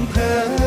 ำเภอ